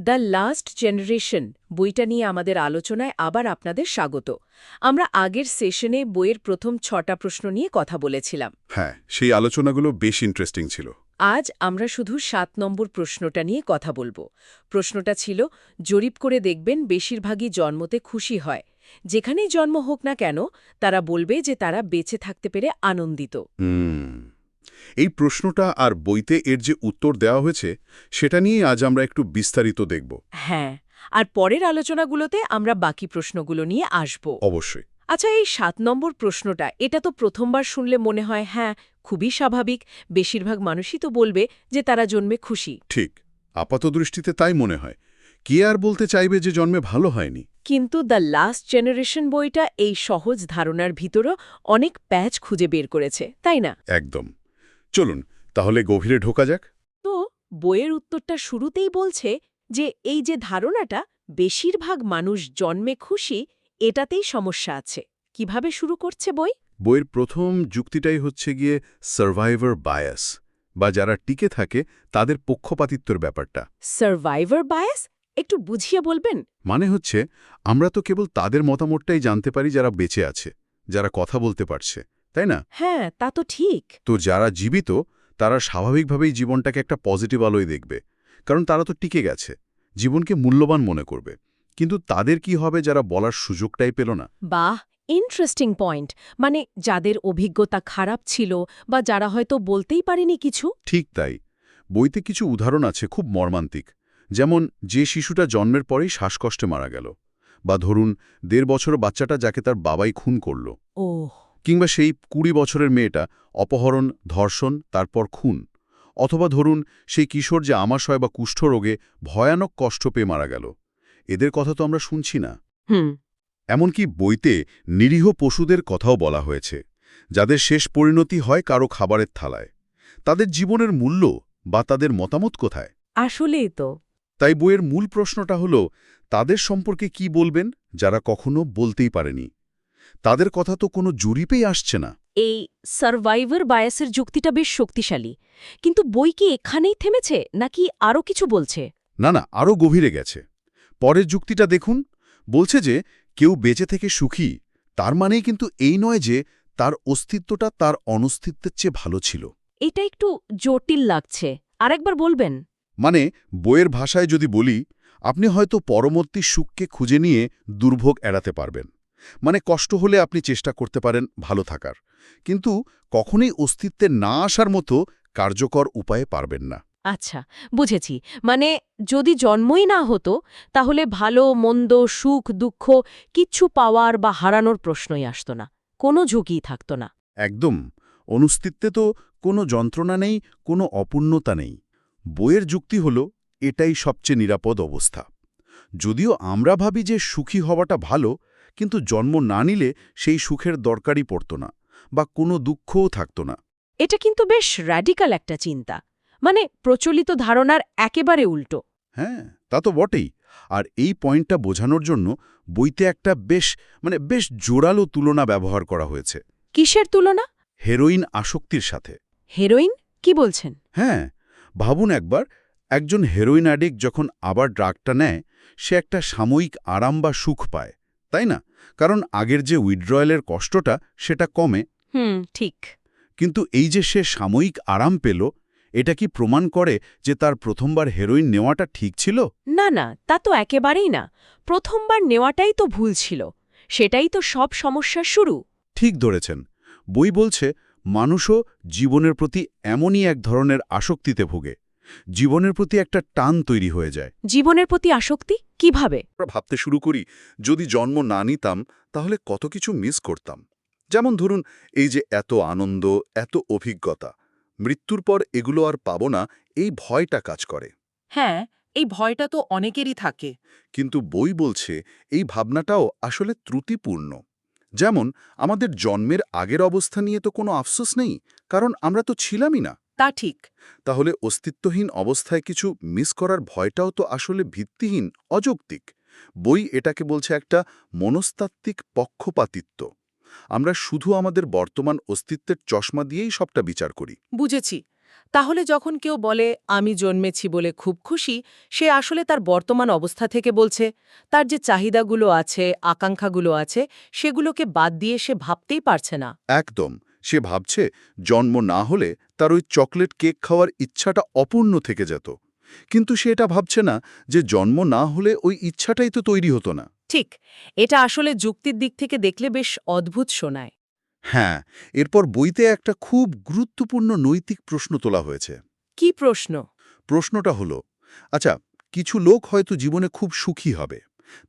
The last generation বইটা নিয়ে আমাদের আলোচনায় আবার আপনাদের স্বাগত। আমরা আগের সেশনে বইয়ের প্রথম ছটা প্রশ্ন নিয়ে কথা বলেছিলাম। হ্যাঁ সেই আলোচনাগুলো বেশ ইন্টারেস্টিং ছিল। আজ আমরা শুধু সাত নম্বর প্রশ্নটা নিয়ে কথা বলব। প্রশ্নটা ছিল জরিপ করে দেখবেন বেশিরভাগই জন্মতে খুশি হয়। যেখানেই জন্ম হোক না কেন তারা বলবে যে তারা বেঁচে থাকতে পেরে আনন্দিত। এই প্রশ্নটা আর বইতে এর যে উত্তর দেওয়া হয়েছে সেটা নিয়ে আজ আমরা একটু বিস্তারিত দেখব। হ্যাঁ আর পরের আলোচনাগুলোতে আমরা বাকি প্রশ্নগুলো নিয়ে আসব। অবশ্যই। আচ্ছা এই সাত নম্বর প্রশ্নটা এটা তো প্রথমবার শুনলে মনে হয় হ্যাঁ খুবই স্বাভাবিক বেশিরভাগ মানুষই তো বলবে যে তারা জন্মে খুশি। ঠিক আপাতদৃষ্টিতে তাই মনে হয়। কে আর বলতে চাইবে যে জন্মে ভালো হয়নি? কিন্তু দ্য লাস্ট জেনারেশন বইটা এই সহজ ধারণার ভিতরও অনেক প্যাচ খুঁজে বের করেছে তাই না? একদম। চলুন তাহলে গভীরে ঢোকা যাক। তো বইয়ের উত্তরটা শুরুতেই বলছে যে এই যে ধারণাটা বেশিরভাগ মানুষ জন্মে খুশি এটাতেই সমস্যা আছে। কীভাবে শুরু করছে বই? বইয়ের প্রথম যুক্তিটাই হচ্ছে গিয়ে সার্ভাইভার বায়াস বা যারা টিকে থাকে তাদের পক্ষপাতিত্বর ব্যাপারটা। সার্ভাইভার বায়াস একটু বুঝিয়ে বলবেন? মানে হচ্ছে আমরা তো কেবল তাদের মতামতটাই জানতে পারি যারা বেঁচে আছে যারা কথা বলতে পারছে। তাই না? হ্যাঁ তা তো ঠিক। তো যারা জীবিত তারা স্বাভাবিকভাবেই জীবনটাকে একটা পজিটিভ আলোয় দেখবে। কারণ তারা তো টিকে গেছে জীবনকে মূল্যবান মনে করবে। কিন্তু তাদের কি হবে যারা বলার সুযোগটাই পেল না? বাহ ইন্টারেস্টিং পয়েন্ট মানে যাদের অভিজ্ঞতা খারাপ ছিল বা যারা হয়তো বলতেই পারেনি কিছু। ঠিক তাই। বইতে কিছু উদাহরণ আছে খুব মর্মান্তিক। যেমন যে শিশুটা জন্মের পরেই শ্বাসকষ্টে মারা গেল। বা ধরুন দেড় বছর বাচ্চাটা যাকে তার বাবাই খুন করল। ও কিংবা সেই কুড়ি বছরের মেয়েটা অপহরণ ধর্ষণ তারপর খুন। অথবা ধরুন সেই কিশোর যে আমাশয় বা কুষ্ঠরোগে ভয়ানক কষ্ট পেয়ে মারা গেল। এদের কথা তো আমরা শুনছি না। হুম। এমনকি বইতে নিরীহ পশুদের কথাও বলা হয়েছে যাদের শেষ পরিণতি হয় কারও খাবারের থালায়। তাদের জীবনের মূল্য বা তাদের মতামত কোথায়? আসলেই তো। তাই বইয়ের মূল প্রশ্নটা হল তাদের সম্পর্কে কি বলবেন যারা কখনো বলতেই পারেনি? তাদের কথা তো কোনো জরিপেই আসছে না। এই সার্ভাইভার বায়াসের যুক্তিটা বেশ শক্তিশালী। কিন্তু বই কি এখানেই থেমেছে নাকি আরও কিছু বলছে? না না আরও গভীরে গেছে। পরের যুক্তিটা দেখুন। বলছে যে কেউ বেঁচে থেকে সুখী তার মানেই কিন্তু এই নয় যে তার অস্তিত্বটা তার অনস্তিত্বের চেয়ে ভালো ছিল। এটা একটু জটিল লাগছে। আরেকবার বলবেন? মানে বইয়ের ভাষায় যদি বলি আপনি হয়তো পরবর্তী সুখকে খুঁজে নিয়ে দুর্ভোগ এড়াতে পারবেন। মানে কষ্ট হলে আপনি চেষ্টা করতে পারেন ভালো থাকার। কিন্তু কখনোই অস্তিত্বে না আসার মতো কার্যকর উপায়ে পারবেন না। আচ্ছা বুঝেছি। মানে যদি জন্মই না হতো তাহলে ভালো মন্দ সুখ দুঃখ কিচ্ছু পাওয়ার বা হারানোর প্রশ্নই আসত না। কোনো ঝুঁকিই থাকত না। একদম। অনুস্তিত্বে তো কোনো যন্ত্রণা নেই কোনো অপূর্ণতা নেই। বইয়ের যুক্তি হল এটাই সবচেয়ে নিরাপদ অবস্থা। যদিও আমরা ভাবি যে সুখী হওয়াটা ভালো কিন্তু জন্ম না নিলে সেই সুখের দরকারই পড়ত না বা কোনো দুঃখও থাকত না। এটা কিন্তু বেশ র্যাডিক্যাল একটা চিন্তা। মানে প্রচলিত ধারণার একেবারে উল্টো। হ্যাঁ তা তো বটেই। আর এই পয়েন্টটা বোঝানোর জন্য বইতে একটা বেশ মানে বেশ জোরালো তুলনা ব্যবহার করা হয়েছে। কিসের তুলনা? হেরোইন আসক্তির সাথে। হেরোইন? কি বলছেন? হ্যাঁ ভাবুন একবার একজন হেরোইন অ্যাডিক যখন আবার ড্রাগটা নেয় সে একটা সাময়িক আরাম বা সুখ পায়। তাই না? কারণ আগের যে উইথড্রয়ালের কষ্টটা সেটা কমে। হুম ঠিক। কিন্তু এই যে সে সাময়িক আরাম পেল এটা কি প্রমাণ করে যে তার প্রথমবার হেরোইন নেওয়াটা ঠিক ছিল? না না তা তো একেবারেই না। প্রথমবার নেওয়াটাই তো ভুল ছিল। সেটাই তো সব সমস্যার শুরু। ঠিক ধরেছেন। বই বলছে মানুষও জীবনের প্রতি এমনই এক ধরনের আসক্তিতে ভোগে। জীবনের প্রতি একটা টান তৈরি হয়ে যায়। জীবনের প্রতি আসক্তি? কীভাবে? আমরা ভাবতে শুরু করি যদি জন্ম না নিতাম তাহলে কত কিছু মিস করতাম। যেমন ধরুন এই যে এত আনন্দ এত অভিজ্ঞতা মৃত্যুর পর এগুলো আর পাব না এই ভয়টা কাজ করে। হ্যাঁ এই ভয়টা তো অনেকেরই থাকে। কিন্তু বই বলছে এই ভাবনাটাও আসলে ত্রুটিপূর্ণ। যেমন আমাদের জন্মের আগের অবস্থা নিয়ে তো কোনো আফসোস নেই কারণ আমরা তো ছিলামই না। তা ঠিক। তাহলে অস্তিত্বহীন অবস্থায় কিছু মিস করার ভয়টাও তো আসলে ভিত্তিহীন অযৌক্তিক। বই এটাকে বলছে একটা মনস্তাত্ত্বিক পক্ষপাতিত্ব। আমরা শুধু আমাদের বর্তমান অস্তিত্বের চশমা দিয়েই সবটা বিচার করি। বুঝেছি। তাহলে যখন কেউ বলে আমি জন্মেছি বলে খুব খুশি সে আসলে তার বর্তমান অবস্থা থেকে বলছে তার যে চাহিদাগুলো আছে আকাঙ্ক্ষাগুলো আছে সেগুলোকে বাদ দিয়ে সে ভাবতেই পারছে না। একদম। সে ভাবছে জন্ম না হলে তার ওই চকলেট কেক খাওয়ার ইচ্ছাটা অপূর্ণ থেকে যেত। কিন্তু সে এটা ভাবছে না যে জন্ম না হলে ওই ইচ্ছাটাই তো তৈরি হতো না। ঠিক এটা আসলে যুক্তির দিক থেকে দেখলে বেশ অদ্ভুত শোনায়। হ্যাঁ এরপর বইতে একটা খুব গুরুত্বপূর্ণ নৈতিক প্রশ্ন তোলা হয়েছে। কি প্রশ্ন? প্রশ্নটা হলো আচ্ছা কিছু লোক হয়তো জীবনে খুব সুখী হবে।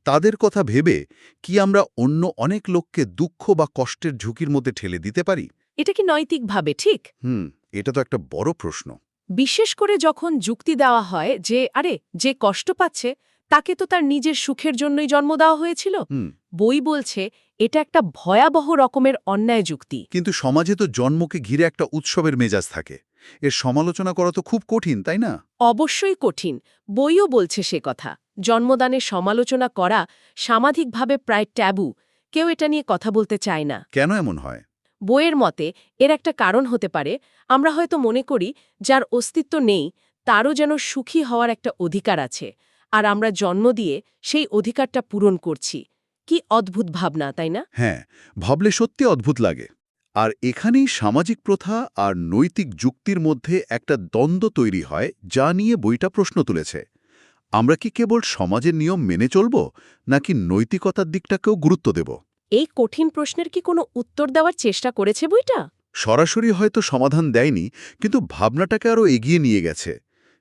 তাদের কথা ভেবে কি আমরা অন্য অনেক লোককে দুঃখ বা কষ্টের ঝুঁকির মধ্যে ঠেলে দিতে পারি? এটা কি নৈতিকভাবে ঠিক? হুম এটা তো একটা বড় প্রশ্ন। বিশেষ করে যখন যুক্তি দেওয়া হয় যে আরে যে কষ্ট পাচ্ছে তাকে তো তার নিজের সুখের জন্যই জন্ম দেওয়া হয়েছিল। বই বলছে এটা একটা ভয়াবহ রকমের অন্যায় যুক্তি। কিন্তু সমাজে তো জন্মকে ঘিরে একটা উৎসবের মেজাজ থাকে। এর সমালোচনা করা তো খুব কঠিন তাই না? অবশ্যই কঠিন। বইও বলছে সে কথা। জন্মদানের সমালোচনা করা সামাজিকভাবে প্রায় ট্যাবু। কেউ এটা নিয়ে কথা বলতে চায় না। কেন এমন হয়? বইয়ের মতে, এর একটা কারণ হতে পারে, আমরা হয়তো মনে করি যার অস্তিত্ব নেই, তারও যেন সুখী হওয়ার একটা অধিকার আছে, আর আমরা জন্ম দিয়ে সেই অধিকারটা পূরণ করছি। কি অদ্ভুত ভাবনা, তাই না? হ্যাঁ ভাবলে সত্যি অদ্ভুত লাগে। আর এখানেই সামাজিক প্রথা আর নৈতিক যুক্তির মধ্যে একটা দ্বন্দ্ব তৈরি হয়, যা নিয়ে বইটা প্রশ্ন তুলেছে। আমরা কি কেবল সমাজের নিয়ম মেনে চলব, নাকি নৈতিকতার দিকটাকেও গুরুত্ব দেব? এই কঠিন প্রশ্নের কি কোনো উত্তর দেওয়ার চেষ্টা করেছে বইটা? সরাসরি হয়তো সমাধান দেয়নি কিন্তু ভাবনাটাকে আরও এগিয়ে নিয়ে গেছে।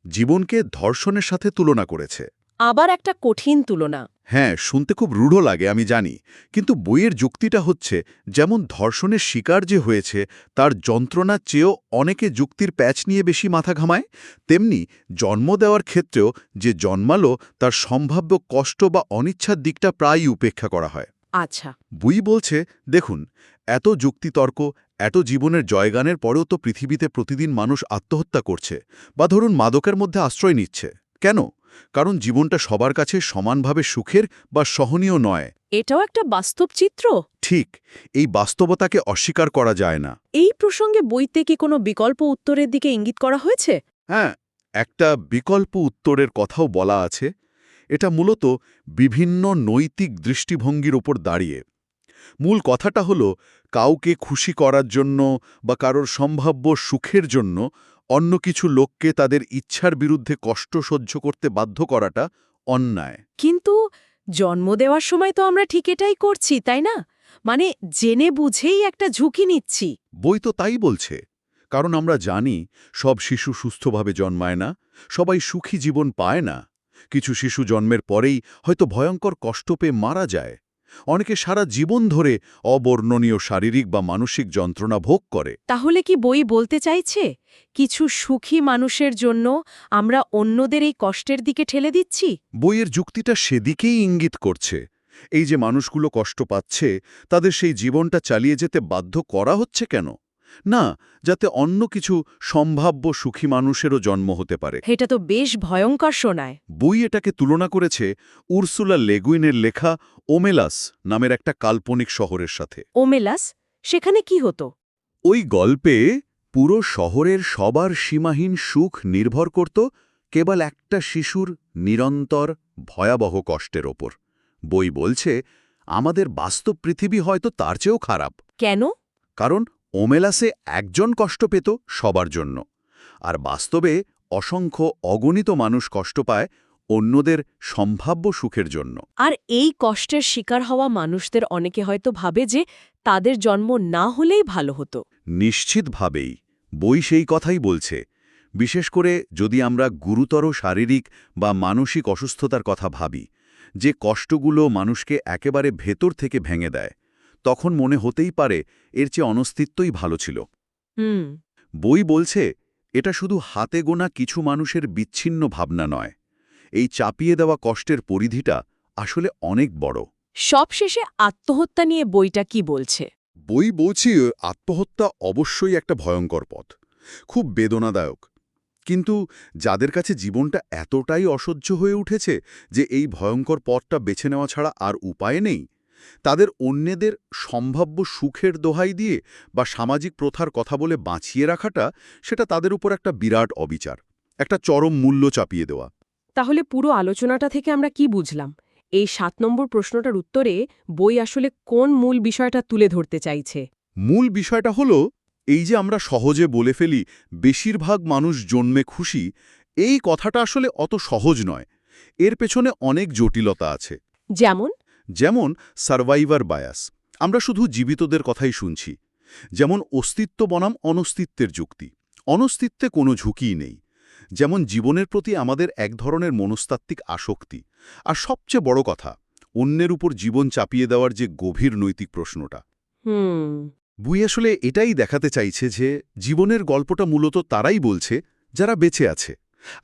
জীবনকে ধর্ষণের সাথে তুলনা করেছে। আবার একটা কঠিন তুলনা। হ্যাঁ শুনতে খুব রূঢ় লাগে আমি জানি। কিন্তু বইয়ের যুক্তিটা হচ্ছে যেমন ধর্ষণের শিকার যে হয়েছে তার যন্ত্রণার চেয়েও অনেকে যুক্তির প্যাচ নিয়ে বেশি মাথা ঘামায় তেমনি জন্ম দেওয়ার ক্ষেত্রেও যে জন্মালো তার সম্ভাব্য কষ্ট বা অনিচ্ছার দিকটা প্রায়ই উপেক্ষা করা হয়। আচ্ছা। বই বলছে দেখুন এত যুক্তিতর্ক এত জীবনের জয়গানের পরেও তো পৃথিবীতে প্রতিদিন মানুষ আত্মহত্যা করছে বা ধরুন মাদকের মধ্যে আশ্রয় নিচ্ছে। কেন? কারণ জীবনটা সবার কাছে সমানভাবে সুখের বা সহনীয় নয়। এটাও একটা বাস্তব চিত্র? ঠিক এই বাস্তবতাকে অস্বীকার করা যায় না। এই প্রসঙ্গে বইতে কি কোনো বিকল্প উত্তরের দিকে ইঙ্গিত করা হয়েছে? হ্যাঁ একটা বিকল্প উত্তরের কথাও বলা আছে। এটা মূলত বিভিন্ন নৈতিক দৃষ্টিভঙ্গির ওপর দাঁড়িয়ে। মূল কথাটা হলো কাউকে খুশি করার জন্য বা কারোর সম্ভাব্য সুখের জন্য অন্য কিছু লোককে তাদের ইচ্ছার বিরুদ্ধে কষ্ট সহ্য করতে বাধ্য করাটা অন্যায়। কিন্তু জন্ম দেওয়ার সময় তো আমরা ঠিক এটাই করছি তাই না? মানে জেনে বুঝেই একটা ঝুঁকি নিচ্ছি। বই তো তাই বলছে কারণ আমরা জানি সব শিশু সুস্থভাবে জন্মায় না সবাই সুখী জীবন পায় না। কিছু শিশু জন্মের পরেই হয়তো ভয়ঙ্কর কষ্ট পেয়ে মারা যায়। অনেকে সারা জীবন ধরে অবর্ণনীয় শারীরিক বা মানসিক যন্ত্রণা ভোগ করে। তাহলে কি বই বলতে চাইছে? কিছু সুখী মানুষের জন্য আমরা অন্যদের এই কষ্টের দিকে ঠেলে দিচ্ছি? বইয়ের যুক্তিটা সেদিকেই ইঙ্গিত করছে। এই যে মানুষগুলো কষ্ট পাচ্ছে তাদের সেই জীবনটা চালিয়ে যেতে বাধ্য করা হচ্ছে কেন? না যাতে অন্য কিছু সম্ভাব্য সুখী মানুষেরও জন্ম হতে পারে। এটা তো বেশ ভয়ঙ্কর শোনায়। বই এটাকে তুলনা করেছে উর্সুলা লেগুইনের লেখা ওমেলাস নামের একটা কাল্পনিক শহরের সাথে। ওমেলাস? সেখানে কি হতো? ওই গল্পে পুরো শহরের সবার সীমাহীন সুখ নির্ভর করত কেবল একটা শিশুর নিরন্তর ভয়াবহ কষ্টের ওপর। বই বলছে আমাদের বাস্তব পৃথিবী হয়তো তার চেয়েও খারাপ। কেন? কারণ ওমেলাসে একজন কষ্ট পেত সবার জন্য আর বাস্তবে অসংখ্য অগণিত মানুষ কষ্ট পায় অন্যদের সম্ভাব্য সুখের জন্য। আর এই কষ্টের শিকার হওয়া মানুষদের অনেকে হয়তো ভাবে যে তাদের জন্ম না হলেই ভালো হতো। নিশ্চিতভাবেই বই সেই কথাই বলছে বিশেষ করে যদি আমরা গুরুতর শারীরিক বা মানসিক অসুস্থতার কথা ভাবি যে কষ্টগুলো মানুষকে একেবারে ভেতর থেকে ভেঙে দেয় তখন মনে হতেই পারে এর চেয়ে অনস্তিত্বই ভালো ছিল। হুম। বই বলছে এটা শুধু হাতে গোনা কিছু মানুষের বিচ্ছিন্ন ভাবনা নয়। এই চাপিয়ে দেওয়া কষ্টের পরিধিটা আসলে অনেক বড়। সবশেষে আত্মহত্যা নিয়ে বইটা কি বলছে? বই বলছি আত্মহত্যা অবশ্যই একটা ভয়ঙ্কর পথ। খুব বেদনাদায়ক। কিন্তু যাদের কাছে জীবনটা এতটাই অসহ্য হয়ে উঠেছে যে এই ভয়ঙ্কর পথটা বেছে নেওয়া ছাড়া আর উপায় নেই তাদের অন্যদের সম্ভাব্য সুখের দোহাই দিয়ে বা সামাজিক প্রথার কথা বলে বাঁচিয়ে রাখাটা সেটা তাদের উপর একটা বিরাট অবিচার একটা চরম মূল্য চাপিয়ে দেওয়া। তাহলে পুরো আলোচনাটা থেকে আমরা কি বুঝলাম? এই সাত নম্বর প্রশ্নটার উত্তরে বই আসলে কোন মূল বিষয়টা তুলে ধরতে চাইছে? মূল বিষয়টা হলো এই যে আমরা সহজে বলে ফেলি বেশিরভাগ মানুষ জন্মে খুশি এই কথাটা আসলে অত সহজ নয়। এর পেছনে অনেক জটিলতা আছে। যেমন? যেমন সার্ভাইভার বায়াস আমরা শুধু জীবিতদের কথাই শুনছি। যেমন অস্তিত্ব বনাম অনস্তিত্বের যুক্তি অনস্তিত্বে কোনো ঝুঁকিই নেই। যেমন জীবনের প্রতি আমাদের এক ধরনের মনস্তাত্ত্বিক আসক্তি। আর সবচেয়ে বড় কথা অন্যের উপর জীবন চাপিয়ে দেওয়ার যে গভীর নৈতিক প্রশ্নটা। বুই আসলে এটাই দেখাতে চাইছে যে জীবনের গল্পটা মূলত তারাই বলছে যারা বেঁচে আছে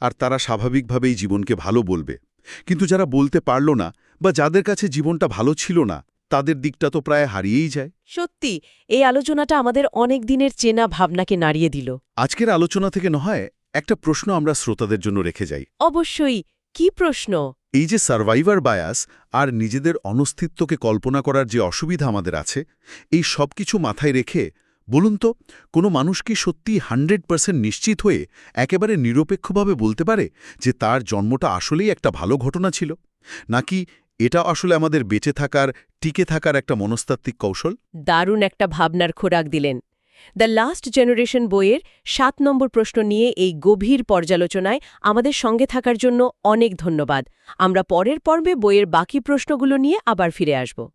আর তারা স্বাভাবিকভাবেই জীবনকে ভালো বলবে। কিন্তু যারা বলতে পারল না বা যাদের কাছে জীবনটা ভালো ছিল না তাদের দিকটা তো প্রায় হারিয়েই যায়। সত্যি এই আলোচনাটা আমাদের অনেক দিনের চেনা ভাবনাকে নাড়িয়ে দিল। আজকের আলোচনা থেকে নয় একটা প্রশ্ন আমরা শ্রোতাদের জন্য রেখে যাই। অবশ্যই কি প্রশ্ন? এই যে সার্ভাইভার বায়াস আর নিজেদের অনস্তিত্বকে কল্পনা করার যে অসুবিধা আমাদের আছে এই সব কিছু মাথায় রেখে বলুন তো, কোনো মানুষ কি সত্যি হান্ড্রেড পার্সেন্ট নিশ্চিত হয়ে একেবারে নিরপেক্ষভাবে বলতে পারে যে তার জন্মটা আসলেই একটা ভালো ঘটনা ছিল? নাকি এটা আসলে আমাদের বেঁচে থাকার, টিকে থাকার একটা মনস্তাত্ত্বিক কৌশল? দারুণ একটা ভাবনার খোরাক দিলেন। দ্য লাস্ট জেনারেশন বইয়ের সাত নম্বর প্রশ্ন নিয়ে এই গভীর পর্যালোচনায় আমাদের সঙ্গে থাকার জন্য অনেক ধন্যবাদ। আমরা পরের পর্বে বইয়ের বাকি প্রশ্নগুলো নিয়ে আবার ফিরে আসব।